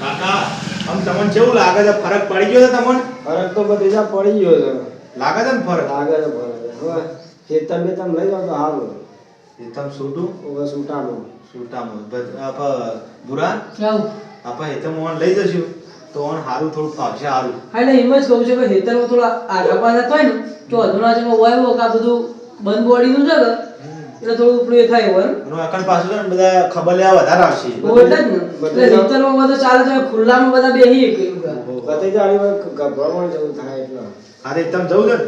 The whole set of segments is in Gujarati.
કાકા આમ તમને કેવું લાગે છે? ફરક પડી ગયો છે તમને? ફરક તો બધી ભત્રીજા પડી ગયો છે. લાગે છે ને ફરક? લાગે છે ફરક. હવે ખેતર તમે લઈ જાવ તો સારું એ તમે છૂટું હવે બસ આપ બુરા આવું. આપણે હેતમ ઓન લઈ જશું? તો ઓન હારું થોડું ફાવશે હારું. હા એટલે એમ જ કહું છું કે ખેતરમાં થોડા આગળ પાછા થાય ને તો અધુના જેમાં હોય કે આ બધું બંધ બોડીનું છે ને એટલે થોડું ઉપડું એ થાય હોય એનું અકણ પાછું છે ને બધા ખબર લેવા વધારે આવશે. એટલે જ ને. એટલે ખેતરમાં બધું ચાલે છે ખુલ્લામાં બધા બેહી એક કે. આવી વાર ગભરામણ જેવું થાય એટલે. અરે તો એકદમ જવું છે ને?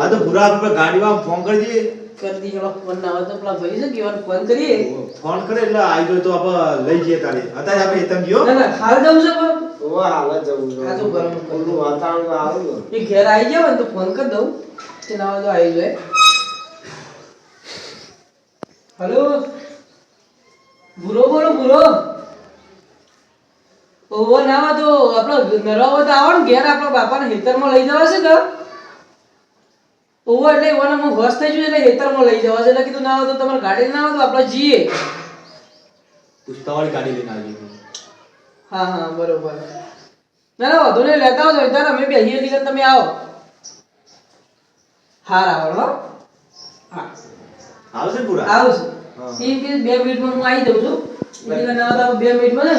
હા તો ભૂરા આપણે ગાડીમાં ફોન કરી દઈએ. કરી દી ચલો ફોન ના હોય તો પેલા ભાઈ છે કે એવાનો ફોન કરીએ. ફોન કરે એટલે આવી જાય તો આપણે લઈ જઈએ તારે. અત્યારે આપણે એકદમ ગયો. ના ના હાલ જવું છે પણ. હવે હાલ જવું છે. આ તો ગરમ ખુલ્લું વાતાવરણ છે. એ ઘેર આવી જાવ ને તો ફોન કરી દઉં. તે ના હોય તો આવી જાય. હલો? ભૂરો બોલો ભૂરો. ઓવો ના તો આપણો નરવા તો આવો ને ઘેર આપણા બાપાને હેતરમાં લઈ જવા છે કે? ઓવો એટલે એવાનો હું હોશ થઈ ગયું એટલે હેતરમાં લઈ જવા છે. એટલે કીધું ના હોય તો તમારે ગાડી ના હોય તો આપણે જઈએ. પુસ્તકવાળી ગાડી લઈને આવી હા હા બરોબર. ના ના વાંધો નહીં લેતા આવજો. ત્યારે અમે અહીંયા લીધે તમે આવો. હાર આવો હો. હા. આવશે ને પૂરા? આવશે. હા. કે બે મિનિટમાં હું આવી જઉં છું. એટલે ના તો બે મિનિટમાં ને.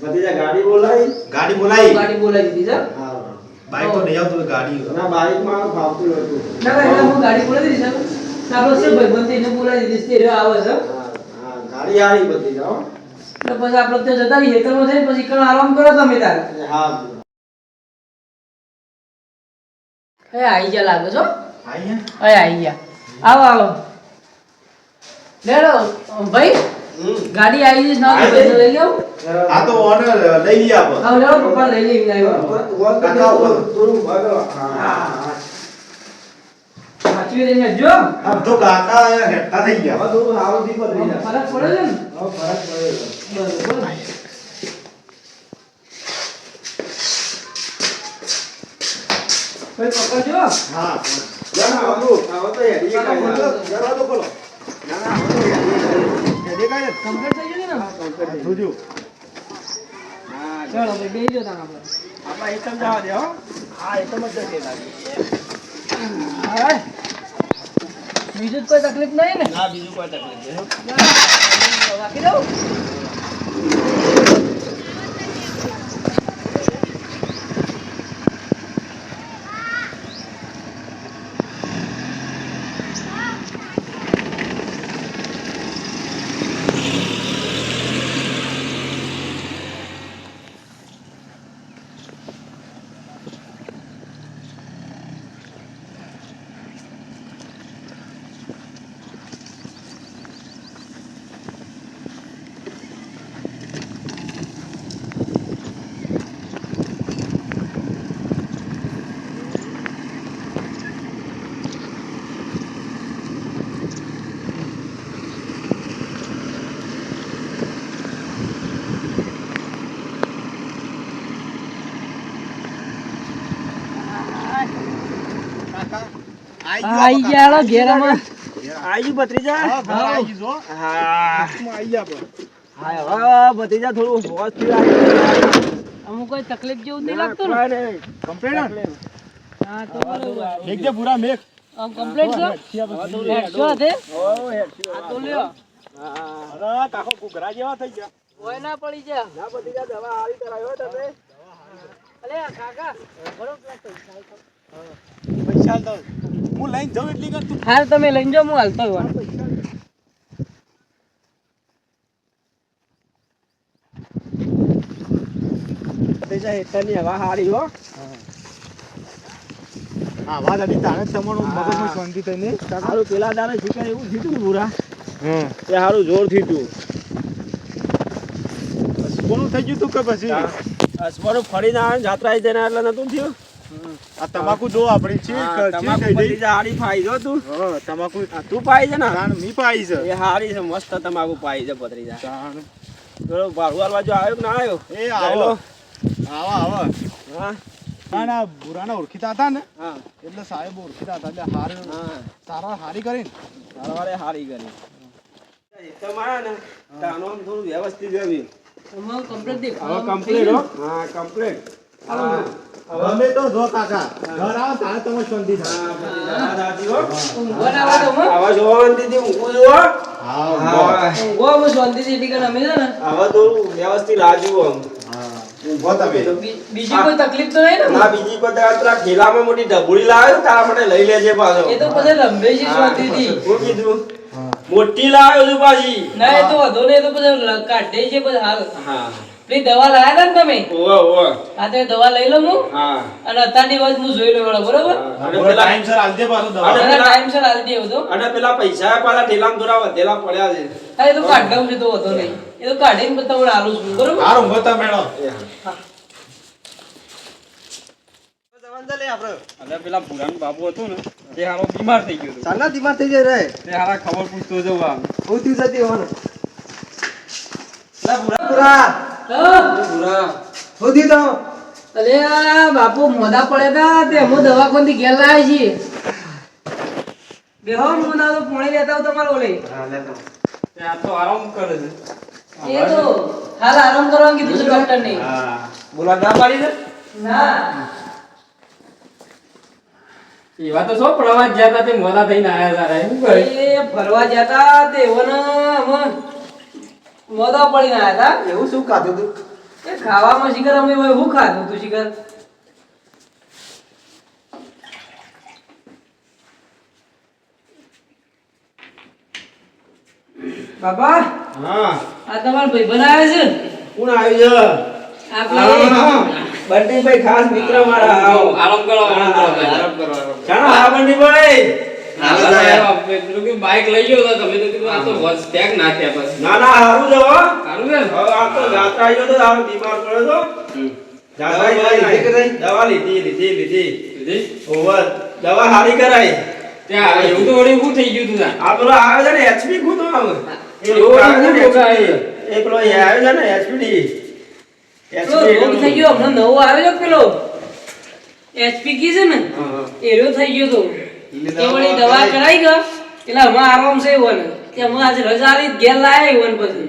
ભત્રીજા ગાડી બોલાવી. ગાડી બોલાવી. ગાડી બોલાવી દીધી છે હા. બાઈક તો નહીં આવતું ગાડી ના બાઈકમાં ફાવતું હતું ના ના એટલે હું ગાડી બોલાવી દીધી છે આપણો છે ભાઈ બંધ એને બોલાવી દીધી છે આવે છે. હા હા ગાડી આવી બધી જાઓ એટલે પછી આપણે ત્યાં જતા રહીએ તો જઈને પછી કણ આરામ કરો તમે તારે. હા એ આઈ ગયા લાગે છો આઈ અય આઈ ગયા. આવો આવો. લેડો ભાઈ ગાડી આવી જઈશ ના તો આવી લઈ લેવું આ તો ઓન લઈ લઈ આપણે હા લેડો પપ્પા લઈ લઈ લઈ કાકા થોડું ભાગો. હા સાચવી લઈને જો આમ તો કાકા હેઠા થઈ ગયા. હવે થોડું સારું થી ભત્રીજા. ફરક પડે છે ને? હવે ફરક પડે છે. બરોબર ભાઈ પકડજો હા ના, ના, હવે તો- હવે તો હેડી. ના. દરવાજો ખોલો. હવે તો કમ્પ્લીટ થઈ ગયું ને? જોજો. હા, ચાલો ભાઈ બેસી જાઓ તાણ આપણે આપણા એકમ જવા દે, હો. લાગે. બીજું કોઈ તકલીફ નહીં ને? ના, બીજું કોઈ તકલીફ નહીં. રાખી દઉં? આઈ ગયા હેડો આઈ ભત્રીજા? હા ઘર આવી ગયું. જો હા. માં ગયા હા, હવે ભત્રીજા થોડું હોશથી આવી. અમુક કોઈ તકલીફ જેવું નહીં લાગતું ને? કોઈ હા? તો બરોબર. જે પૂરા મેઘ આમ કમ્પ્લીટ છે હેડશો હતે આ તો લ્યો. હા. અરે કાકો જેવા થઈ ગયા. ના પડી જા. ના, ભત્રીજા, દવા હારી કરાવી, તમે. અલે કાકા બરો પૈસા પૈસા દઉં હું લઈને જાઉં એટલી કર તું હાલ તમે લઈને જાઓ હું હાલતો હોય હેઠળની હવા સારી હો. હા. વાત હતી જ તમારું મગજમાં શાંતિ થઈને હારું પેલા દાડે શીખાય એવું થયું પૂરા હમ. એ હારું જોર થયું કોનું થઈ ગયું તું કે પછી? અસમાનું ફરીને આવે જાત્રા એટલે નતું થયું? આ તમાકુ જો આપણી છે તમાકુ પડી જા હારી ફાઈ જો તું. હા તમાકુ તું પાઈ છે ને? તાણ મી પાઈ છે. એ હારી છે મસ્ત તમાકુ પાઈ છે ભત્રીજા. તાણ પેલો ભાડું હાલવા જો આવ્યો કે ના આવ્યો? એ આવો. આવા આવા. હા. ના ના બુરાના ઓળખીતા હતા ને? હા. એટલે સાહેબ ઓળખીતા હતા એટલે હાર તારા સારા હારી કરીને. વાળે હારી કરી. તમારા ને તાનો થોડું વ્યવસ્થિત જમી કમ્પ્લીટ. હા. કમ્પ્લીટ અમે તો જો કાકા ઘર આવો તારે તમે શાંતિ થાય. આવે. ઊંઘો તમે. બી- બીજી કોઈ તકલીફ તો નહીં ને બીજી કોઈ મોટી ઢબુડી લાવે તારા માટે લઈ લેજે પાછો. એ તો પછી રંભે છે શાંતિથી. હું કીધું? મોટી લાવ્યો છું પાછી. ના એ તો વધુ નહીં એ તો પછી કાઢે છે પછી હાલ. હા. પેલી દવા લાયા હતા ને તમે? ઓવે ઓવે આ તો દવા લઈ લો હું હા. અને અત્યારની વાત હું જોઈ લઉં બરોબર? અને પેલા આલજે પાછો દવા. અને પેલા- ટાઈમસર આવી દેવો તો અને પેલા પૈસા પાછા ઢેલામ દોરા વધેલા પડ્યા છે. હા એ તો કાઢવા છે તો વધુ નહીં. એ તો કાઢીને પછી તમને આલું છું બરોબર? હાર તમે મેળો એ. અને પેલા પુરાણ બાબુ હતું ને તે હારો બીમાર થઈ ગયો હતો. બીમાર થઈ જાય રે? તે હારા ખબર પૂછતો જવા આમ. હું થયું જતી હોવાનું પૂરા પુરા હું તો અલે બાપુ મોદા પડ્યા હતા તે હું દવાખાનાથી ઘેર લાવ્યા છીએ બેહો હું ના તો પોણી લેતા આવું તમારો ઓલે તે આ તો આરામ કરે? છે એ તો હાલ આરામ કરવાનું કીધું છે ડોક્ટર ને હા બોલા ના પાડી દે ના એવા તો શું પ્રવાસ જતા તે મોડા થઈને આયા તારા એ ફરવા જતા તે મોદા પડીને આયા હતા એવું શું ખાધું તું? એ ખાવામાં શિખર અમે હોય હું ખાધું તું શિખર બાબા હા. આ તમારો ભાઈ બનાવે છે? કોણ આવી છે? આપણે બંટીભાઈ ખાસ મિત્ર મારા આવો. આરામ કરો આરામ કરો આરામ કરો. ચાલો હા બંટીભાઈ. બાઈક લઈ ગયો તમે તો કીધું આ તો ટેગ નાખ્યા પછી ના ના હારું હો. ને? આ તો જાત્રા આવ્યો તો આવો બીમાર પડ્યો તો. જાત્રા દવા લીધી કે નહીં? દવા લીધી લીધી લીધી. લીધી? ઓવર. દવા હારી કરાઈ. ત્યાં એવું તો વળી ઊભું થઈ ગયું તું આ પેલો આવે છે ને એચપી આમ એ આવે છે ને રોગ એ પેલો આવે છે ને એચપીડી પેલો થઈ ગયો હમણાં નવો આવ્યો છે પેલો? એચપી કી છે ને? એરો થઈ ગયો તો. વળી દવા કરાઈ ગયો. એટલે હમણાં આરામ છે એવું ને તેમાં આજે રજા આલી ઘેર લાયા એવું પછી.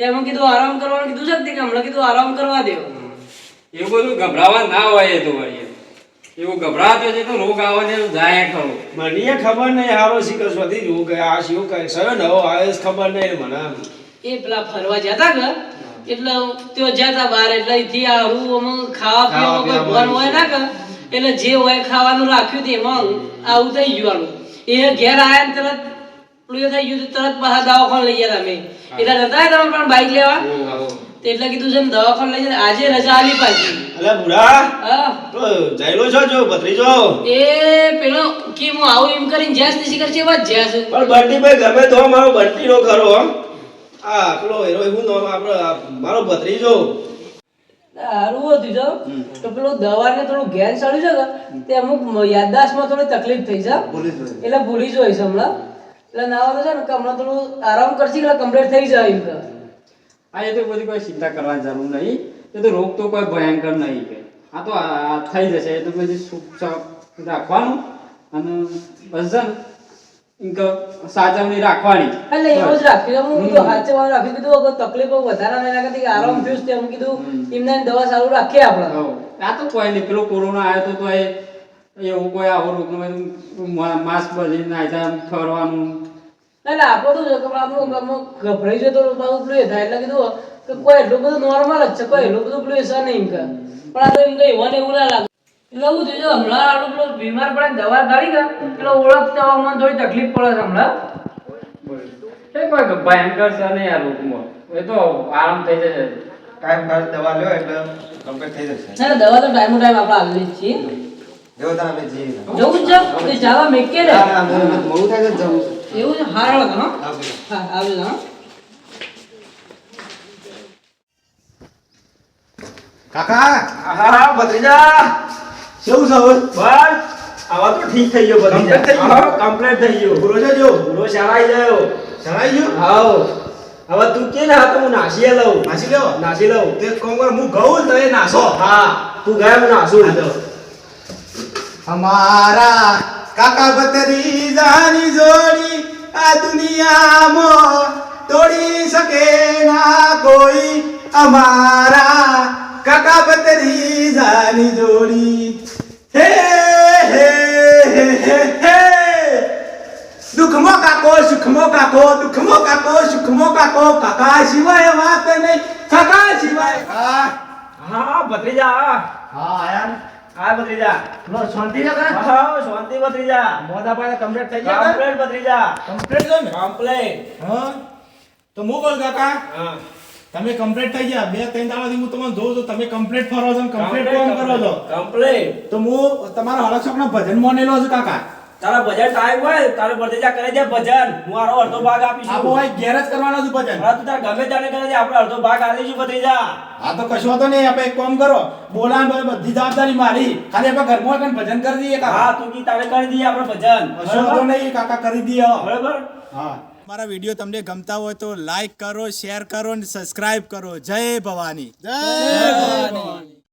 તેમાં કીધું આરામ કરવાનું કીધું છે કે હમણાં કીધું આરામ કરવા દો. એવું બધું ગભરાવા ના હોય એ તો વળી એવું ગભરાતો છે તો રોગ આવે ને જાય ખરો. મને ખબર નહીં હારો શીખર સ્વથી રોગ આ શું કહે સયો નવો આવે છે ખબર નહીં મને એ પેલા ફરવા જતા કે એટલે તેઓ જતા બહાર એટલે થી આ ખાવા પીવામાં કોઈ હોય ના કે એટલે જે હોય ખાવાનું રાખ્યું તે એમાં આવું થઈ ગયું આનું. એ ઘેર આવ્યા ને તરત પેલું થઈ ગયું તરત પાછા દવાખાને લઈ ગયા તમે એટલે જતા તમે પણ બાઈક લેવા? એટલે કીધું છે ને દવાખાને લઈ જાય. આજે રજા આલી પાછી. અલે બુડા હા. તો જઈલો છો જો ભત્રીજો? એ પેલો કે હું આવું એમ કરીને જેસ સુધી કરશે એવા જ જ્યાં છે પણ ગમે તો મારો બંટી નો ખરો આ પેલો હેરો એવું નામ આપણો મારો મારો ભત્રીજો. સારું હતું જો તો પેલું દવાને થોડું ઘેન ચડ્યું છે તે અમુક યાદદાસ્તમાં થોડી તકલીફ થઈ છે એટલે ભૂલી જ હોય છે હમણાં. એટલે ના તો છે ને કે હમણાં થોડું આરામ કરશે એટલે કમ્પ્લીટ થઈ જાય એમ હા એ તો બધી કોઈ ચિંતા કરવાની જરૂર નહીં. એ તો રોગ તો કોઈ ભયંકર નહીં કે. આ તો થઈ જશે. એ તો બધી રાખવાનું. અને બસ ઇનક સાચવણી રાખવાની. એટલે એવું જ રાખ્યું હું તો હાચે રાખી દીધું અગર તકલીફ વધારે નહીં લાગે. કે આરામ થયું છે. એમ કીધું એમને દવા સારું રાખીએ આપણે. આ તો કોઈ નહીં. પેલો કોરોના આવ્યો તો તો એ એવું કોઈ આવો રોગ માસ્ક બધી નાખ્યા ફરવાનું. એટલે આપણો તો આપણું ગભરાઈ જતો પેલું એ થાય એટલે કીધું કે કોઈ એટલું બધું નોર્મલ જ છે. કોઈ એટલું બધું પેલું છે નહીં એમ કે પણ આ તો એમ કઈ એવું ને એવું ના લાગે. એટલે હું થયું હમણાં આટલું પેલું બીમાર પડે દવા ગાડી ગયા એટલે ઓળખતા મને થોડી તકલીફ પડે હમણાં. એ કોઈ ભયંકર છે નહીં આ રોગમાં એ તો આરામ થઈ જશે. ટાઈમ પર દવા લ્યો એટલે કમ્પ્લીટ થઈ જશે. ના ના, દવા તો ટાઈમ ટાઈમ આપણે આપી છીએ. જેવો અમે જઈએ. જવું છે તો જવા મેકે ને. હા, હા, મોડું મોડું થાય છે જવું એવું છે? હારો હા? આવજો. હા. કાકા હા ભત્રીજા. કેવું છે હવે? બસ આવા તો ઠીક થઈ ગયો બધી કમ્પ્લીટ થઈ ગયો. પૂરો છે જો પૂરો શરાઈ ગયો. શરાઈ ગયો? હાઉ હવે તું કે ના તો હું નાસી લઉં. નાસી લઉં નાસી લઉં. તે કોંગર હું ગઉં તો એ નાસો. હા તું ગયા હું નાસું. અમારા કાકા બતરી જાની જોડી આ દુનિયામાં તોડી શકે ના કોઈ. અમારા કાકા બતરી જાની જોડી. દુઃખમો કાકો સુખમો કાકો દુઃખમો કાકો સુખમો કાકો કાકા સિવાય વાત નહીં કાકા સિવાય હા હા ભત્રીજા. હા આયા હા ભત્રીજા. લો શાંતિ છે કાકા હા શાંતિ ભત્રીજા. મોટા પાડે કમ્પ્લીટ થઈ ગયા કમ્પ્લેટ ભત્રીજા. કમ્પ્લીટ છે ને? કમ્પ્લેટ હા. તો બોલ કાકા. હા. તમે કમ્પ્લીટ થઈ ગયા. બે ત્રણ દાડાથી હું તમને જોઉં છું. તમે કમ્પ્લીટ ફરો છો કમ્પ્લીટ કામ કરો છો? કમ્પ્લીટ તો હું તમારા હળકશોકનો ભજન મોનેલો છું કાકા. તારા ભજન ટાઈમ હોય તારે ભત્રીજા કરે છે ભજન. હું આનો અડધો ભાગ આપીશું. બોય ઘેર કરવાનો છું ભજન. હા તું તાર ગમે ત્યારે કરે છે આપણે અડધો ભાગ આલીશું ભત્રીજા. હા તો કશો તો નહીં આપણે એક કામ કરો. બોલાન બોલે બધી જવાબદારી મારી. ખાલી આપણે ઘરમાં કઈ ભજન કરી દઈએ હા તું કી તારે કરી દઈએ આપણે ભજન. કશો તો નહીં કાકા કરી દઈએ. બરાબર? હા. મારા વીડિયો તમને ગમતા હોય તો લાઈક કરો શેર કરો અને સબસ્ક્રાઇબ કરો. જય ભવાની. જય ભવાની.